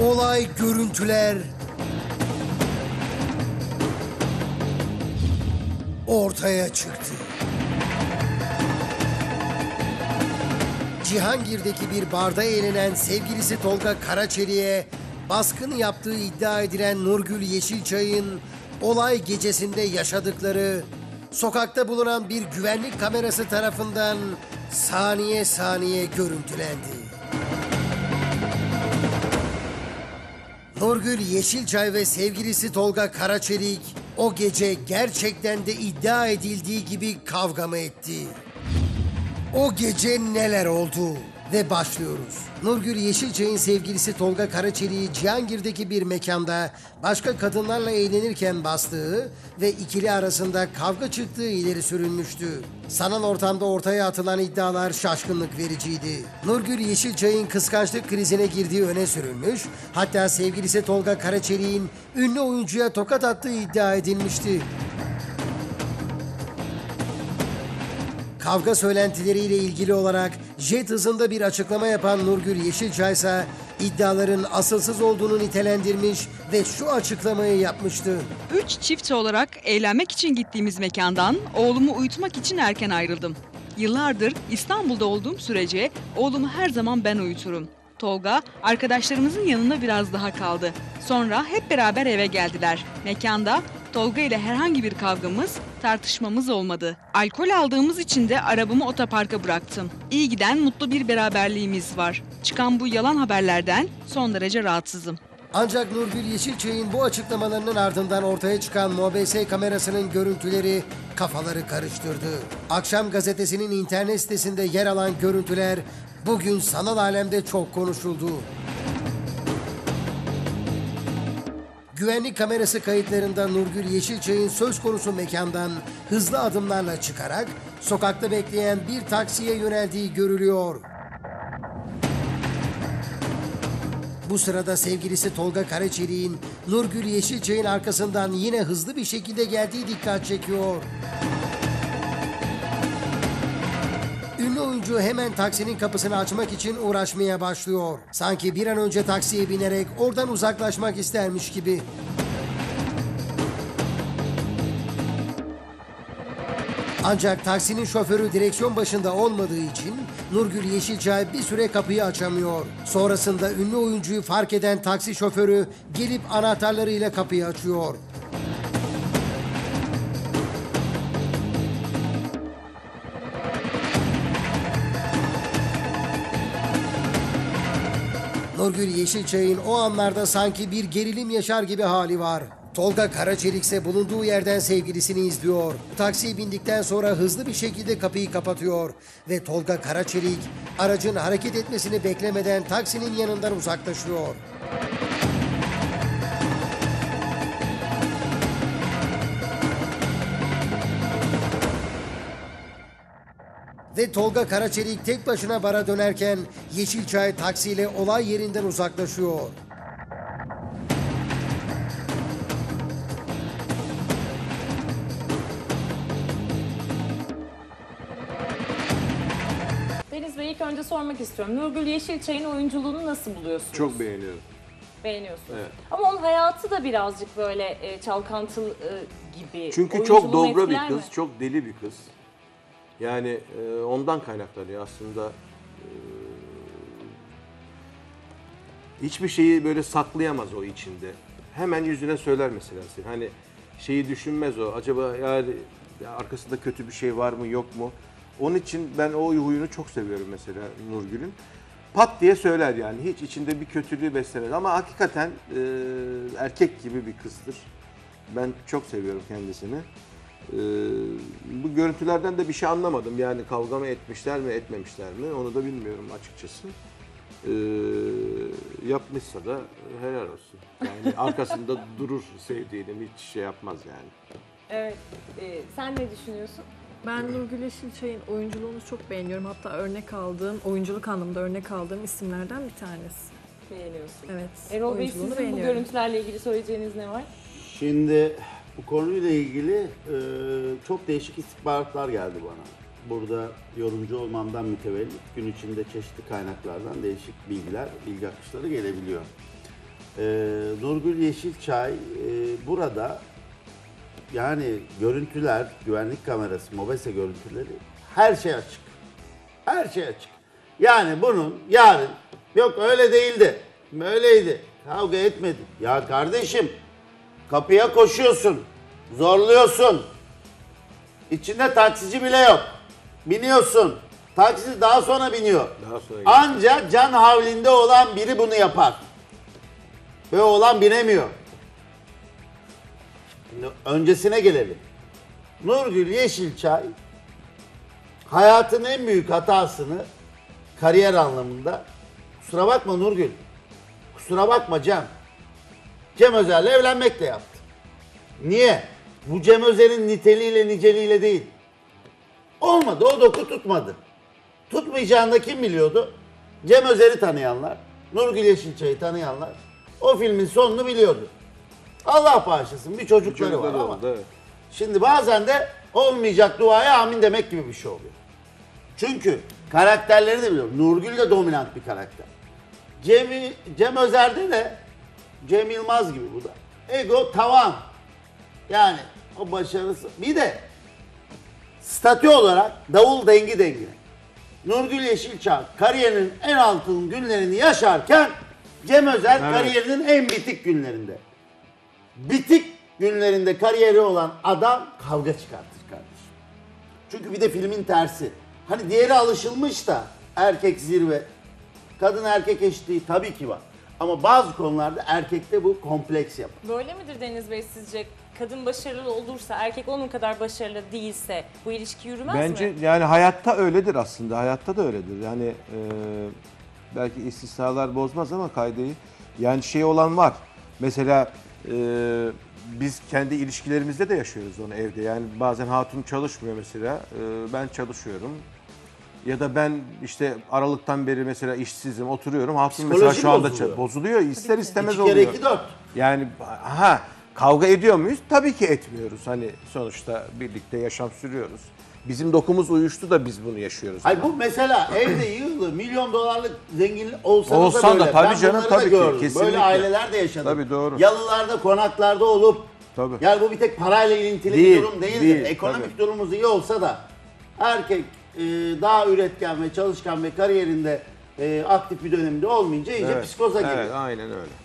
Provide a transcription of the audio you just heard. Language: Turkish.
Olay görüntüler ortaya çıktı. Cihangir'deki bir barda eğlenen sevgilisi Tolga Karaçeli'ye baskın yaptığı iddia edilen Nurgül Yeşilçay'ın olay gecesinde yaşadıkları sokakta bulunan bir güvenlik kamerası tarafından saniye saniye görüntülendi. Nurgül Yeşilçay ve sevgilisi Tolga Karaçelik o gece gerçekten de iddia edildiği gibi kavga mı etti? O gece neler oldu? Ve başlıyoruz. Nurgül Yeşilçay'ın sevgilisi Tolga Karaçelik'i Cihangir'deki bir mekanda başka kadınlarla eğlenirken bastığı ve ikili arasında kavga çıktığı ileri sürülmüştü. Sanal ortamda ortaya atılan iddialar şaşkınlık vericiydi. Nurgül Yeşilçay'ın kıskançlık krizine girdiği öne sürülmüş, hatta sevgilisi Tolga Karaçelik'in ünlü oyuncuya tokat attığı iddia edilmişti. Kavga söylentileriyle ilgili olarak jet hızında bir açıklama yapan Nurgül Yeşilçay ise iddiaların asılsız olduğunu nitelendirmiş ve şu açıklamayı yapmıştı. Üç çift olarak eğlenmek için gittiğimiz mekandan oğlumu uyutmak için erken ayrıldım. Yıllardır İstanbul'da olduğum sürece oğlumu her zaman ben uyuturum. Tolga arkadaşlarımızın yanında biraz daha kaldı. Sonra hep beraber eve geldiler. Mekanda Tolga ile herhangi bir kavgamız, tartışmamız olmadı. Alkol aldığımız için de arabamı otoparka bıraktım. İyi giden mutlu bir beraberliğimiz var. Çıkan bu yalan haberlerden son derece rahatsızım. Ancak Nurgül Yeşilçay'ın bu açıklamalarının ardından ortaya çıkan MOBS kamerasının görüntüleri kafaları karıştırdı. Akşam gazetesinin internet sitesinde yer alan görüntüler bugün sanal alemde çok konuşuldu. Güvenlik kamerası kayıtlarında Nurgül Yeşilçay'ın söz konusu mekandan hızlı adımlarla çıkarak sokakta bekleyen bir taksiye yöneldiği görülüyor. Bu sırada sevgilisi Tolga Karaçelik'in Nurgül Yeşilçay'ın arkasından yine hızlı bir şekilde geldiği dikkat çekiyor. Oyuncu hemen taksinin kapısını açmak için uğraşmaya başlıyor. Sanki bir an önce taksiye binerek oradan uzaklaşmak istermiş gibi. Ancak taksinin şoförü direksiyon başında olmadığı için Nurgül Yeşilçay bir süre kapıyı açamıyor. Sonrasında ünlü oyuncuyu fark eden taksi şoförü gelip anahtarlarıyla kapıyı açıyor. Nurgül Yeşilçay'ın o anlarda sanki bir gerilim yaşar gibi hali var. Tolga Karaçelik ise bulunduğu yerden sevgilisini izliyor. Taksiye bindikten sonra hızlı bir şekilde kapıyı kapatıyor. Ve Tolga Karaçelik aracın hareket etmesini beklemeden taksinin yanından uzaklaşıyor. Ve Tolga Karaçelik tek başına bara dönerken Yeşilçay taksiyle olay yerinden uzaklaşıyor. Deniz Bey ilk önce sormak istiyorum. Nurgül Yeşilçay'ın oyunculuğunu nasıl buluyorsunuz? Çok beğeniyorum. beğeniyorsunuz. Evet. Ama onun hayatı da birazcık böyle e, çalkantılı e, gibi. Çünkü Oyunculuğunu çok dobra bir etkiler kız, mi? çok deli bir kız. Yani e, ondan kaynaklanıyor aslında. E, hiçbir şeyi böyle saklayamaz o içinde. Hemen yüzüne söyler mesela. seni. Hani şeyi düşünmez o. Acaba yani ya arkasında kötü bir şey var mı yok mu? Onun için ben o huyunu çok seviyorum mesela Nurgül'ün. Pat diye söyler yani. Hiç içinde bir kötülüğü beslemez. Ama hakikaten e, erkek gibi bir kızdır. Ben çok seviyorum kendisini. Bu görüntülerden de bir şey anlamadım. Yani kavga mı etmişler mi etmemişler mi onu da bilmiyorum açıkçası. Ee, yapmışsa da helal olsun. Yani arkasında durur sevdiğini hiç şey yapmaz yani. Evet. E, sen ne düşünüyorsun? Ben Nurgül Yeşilçay'ın oyunculuğunu çok beğeniyorum. Hatta örnek aldığım, oyunculuk anlamında örnek aldığım isimlerden bir tanesi. Beğeniyorsun. Evet, Erol Bey sizin bu beğeniyorum. görüntülerle ilgili söyleyeceğiniz ne var? Şimdi bu konuyla ilgili e, çok değişik istihbaratlar geldi bana. Burada yorumcu olmamdan mütevellit gün içinde çeşitli kaynaklardan değişik bilgiler, bilgi akışları gelebiliyor. Ee, Nurgül Yeşilçay e, burada yani görüntüler, güvenlik kamerası, mobese görüntüleri her şey açık. Her şey açık. Yani bunun yarın yok öyle değildi, böyleydi, kavga etmedi. Ya kardeşim kapıya koşuyorsun, zorluyorsun. İçinde taksici bile yok. Biniyorsun. Taksi daha sonra biniyor. Daha sonra Ancak can havlinde olan biri bunu yapar. Ve olan binemiyor. Şimdi öncesine gelelim. Nurgül Yeşilçay hayatın en büyük hatasını kariyer anlamında kusura bakma Nurgül kusura bakma Cem Cem Özer'le evlenmekle yaptı. Niye? Bu Cem Özer'in niteliğiyle niceliğiyle değil. Olmadı o doku tutmadı. Tutmayacağını da kim biliyordu? Cem Özer'i tanıyanlar, Nurgül Yeşilçay'ı tanıyanlar o filmin sonunu biliyordu. Allah bağışlasın bir çocukları var Çocukları ama oldu, evet. şimdi bazen de olmayacak duaya amin demek gibi bir şey oluyor. Çünkü karakterleri de biliyorum. Nurgül de dominant bir karakter. Cem, Cem Özer'de de Cem Yılmaz gibi bu da. Ego tavan. Yani o başarısı. Bir de statü olarak davul dengi dengine. Nurgül Yeşilçay kariyerinin en altın günlerini yaşarken Cem Özer Evet. kariyerinin en bitik günlerinde. Bitik günlerinde kariyeri olan adam kavga çıkartır kardeşim. Çünkü bir de filmin tersi. Hani diğeri alışılmış da erkek zirve, kadın erkek eşitliği tabii ki var. Ama bazı konularda erkekte bu kompleks yapar. Böyle midir Deniz Bey sizce? Kadın başarılı olursa, erkek onun kadar başarılı değilse bu ilişki yürümez Bence mi? yani hayatta öyledir aslında. Hayatta da öyledir. Yani e, belki istisnalar bozmaz ama kaydeyi. Yani şey olan var. Mesela e, biz kendi ilişkilerimizde de yaşıyoruz onu evde. Yani bazen hatun çalışmıyor mesela. E, ben çalışıyorum. Ya da ben işte Aralık'tan beri mesela işsizim, oturuyorum. Hatun mesela şu anda bozuluyor. bozuluyor. İster istemez İki kere oluyor. iki dört. Yani ha kavga ediyor muyuz? Tabii ki etmiyoruz. Hani sonuçta birlikte yaşam sürüyoruz. Bizim dokumuz uyuştu da biz bunu yaşıyoruz. Hayır bu mesela evde yığılı milyon dolarlık zengin olsanız Olsan da da böyle. tabii ben canım, bunları da tabii ki, gördüm. kesinlikle. Böyle aileler de yaşadım. Tabii, doğru. Yalılarda, konaklarda olup Tabii. yani bu bir tek parayla ilintili Değil, bir durum değildir. değil, Ekonomik tabii. durumumuz iyi olsa da erkek e, daha üretken ve çalışkan ve kariyerinde e, aktif bir döneminde olmayınca iyice Evet, psikoza giriyor. Evet, aynen öyle.